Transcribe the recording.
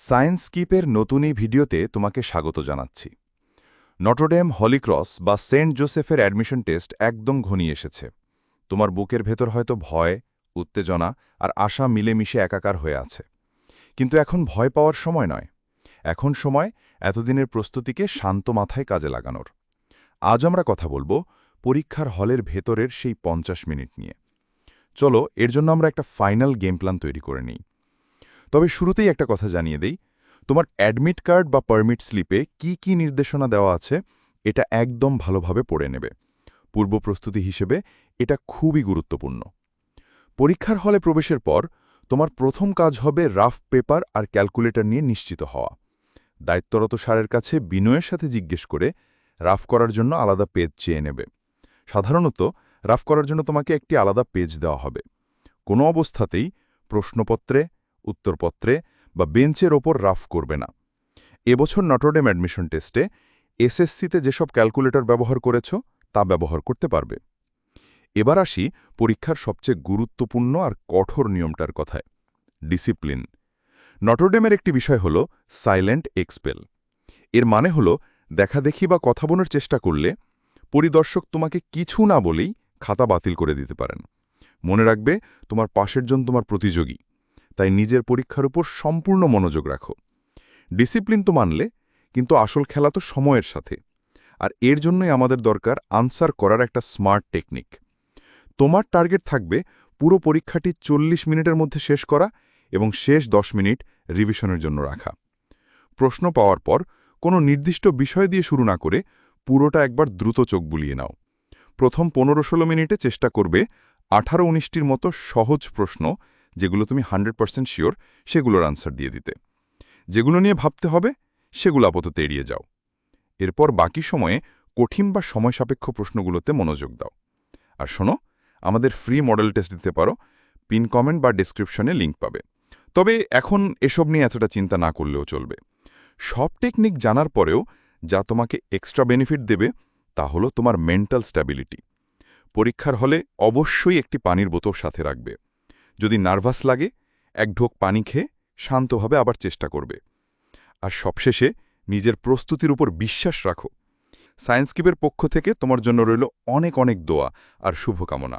Science কিপের নতুন এই ভিডিওতে তোমাকে স্বাগত জানাচ্ছি। নটরডেম হলিক্রস বা সেন্ট জোসেফের অ্যাডমিশন টেস্ট একদম ঘনিয়ে এসেছে। তোমার বুকের ভেতর হয়তো ভয়, উত্তেজনা আর আশা মিলেমিশে একাকার হয়ে আছে। কিন্তু এখন ভয় পাওয়ার সময় নয়। এখন সময় এতদিনের প্রস্তুতিকে শান্ত মাথায় কাজে লাগানোর। আজ আমরা কথা বলব পরীক্ষার হলের ভেতরের সেই পঞ্চাশ মিনিট নিয়ে। চলো, এর জন্য আমরা একটা ফাইনাল গেম প্ল্যান তৈরি করে নিই। তবে শুরুতেই একটা কথা জানিয়ে দেই। তোমার অ্যাডমিট কার্ড বা পারমিট স্লিপে কি কি নির্দেশনা দেওয়া আছে, এটা একদম ভালোভাবে পড়ে নেবে। পূর্ব প্রস্তুতি হিসেবে এটা খুবই গুরুত্বপূর্ণ। পরীক্ষার হলে প্রবেশের পর তোমার প্রথম কাজ হবে রাফ পেপার আর ক্যালকুলেটর নিয়ে নিশ্চিত হওয়া। দায়িত্বরত সারের কাছে বিনয়ের সাথে জিজ্ঞেস করে রাফ করার জন্য আলাদা পেজ চেয়ে নেবে। সাধারণত রাফ করার জন্য তোমাকে একটি আলাদা পেজ দেওয়া হবে। কোনো অবস্থাতেই প্রশ্নপত্রে উত্তরপত্রে বা বেঞ্চের ওপর রাফ করবে না। এবছর নটরডেম অ্যাডমিশন টেস্টে এসএসসিতে যেসব ক্যালকুলেটর ব্যবহার করেছ, তা ব্যবহার করতে পারবে। এবার আসি পরীক্ষার সবচেয়ে গুরুত্বপূর্ণ আর কঠোর নিয়মটার কথায়, ডিসিপ্লিন। নটরডেমের একটি বিষয় হল সাইলেন্ট এক্সপেল। এর মানে হল দেখাদেখি বা কথা বলার চেষ্টা করলে পরিদর্শক তোমাকে কিছু না বলেই খাতা বাতিল করে দিতে পারেন। মনে রাখবে তোমার পাশের জন তোমার প্রতিযোগী। তাই নিজের পরীক্ষার উপর সম্পূর্ণ মনোযোগ রাখো। ডিসিপ্লিন তো মানলে, কিন্তু আসল খেলা তো সময়ের সাথে। আর এর জন্যই আমাদের দরকার আনসার করার একটা স্মার্ট টেকনিক। তোমার টার্গেট থাকবে পুরো পরীক্ষাটি চল্লিশ মিনিটের মধ্যে শেষ করা এবং শেষ দশ মিনিট রিভিশনের জন্য রাখা। প্রশ্ন পাওয়ার পর কোনো নির্দিষ্ট বিষয় দিয়ে শুরু না করে পুরোটা একবার দ্রুত চোখ বুলিয়ে নাও। প্রথম পনেরো ষোলো মিনিটে চেষ্টা করবে আঠারো উনিশটির মতো সহজ প্রশ্ন যেগুলো তুমি হান্ড্রেড পার্সেন্ট শিওর, সেগুলোর আনসার দিয়ে দিতে। যেগুলো নিয়ে ভাবতে হবে, সেগুলো আপাতত এড়িয়ে যাও। এরপর বাকি সময়ে কঠিন বা সময় সাপেক্ষ প্রশ্নগুলোতে মনোযোগ দাও। আর শোনো, আমাদের ফ্রি মডেল টেস্ট দিতে পারো পিন কমেন্ট বা ডিসক্রিপশনে লিঙ্ক পাবে। তবে এখন এসব নিয়ে এতটা চিন্তা না করলেও চলবে। সব টেকনিক জানার পরেও যা তোমাকে এক্সট্রা বেনিফিট দেবে, তা হলো তোমার মেন্টাল স্ট্যাবিলিটি পরীক্ষার হলে অবশ্যই একটি পানির বোতল সাথে রাখবে। যদি নার্ভাস লাগে, এক ঢোক পানি খেয়ে শান্তভাবে আবার চেষ্টা করবে। আর সবশেষে নিজের প্রস্তুতির উপর বিশ্বাস রাখো। সায়েন্সকিপের পক্ষ থেকে তোমার জন্য রইল অনেক অনেক দোয়া আর শুভকামনা।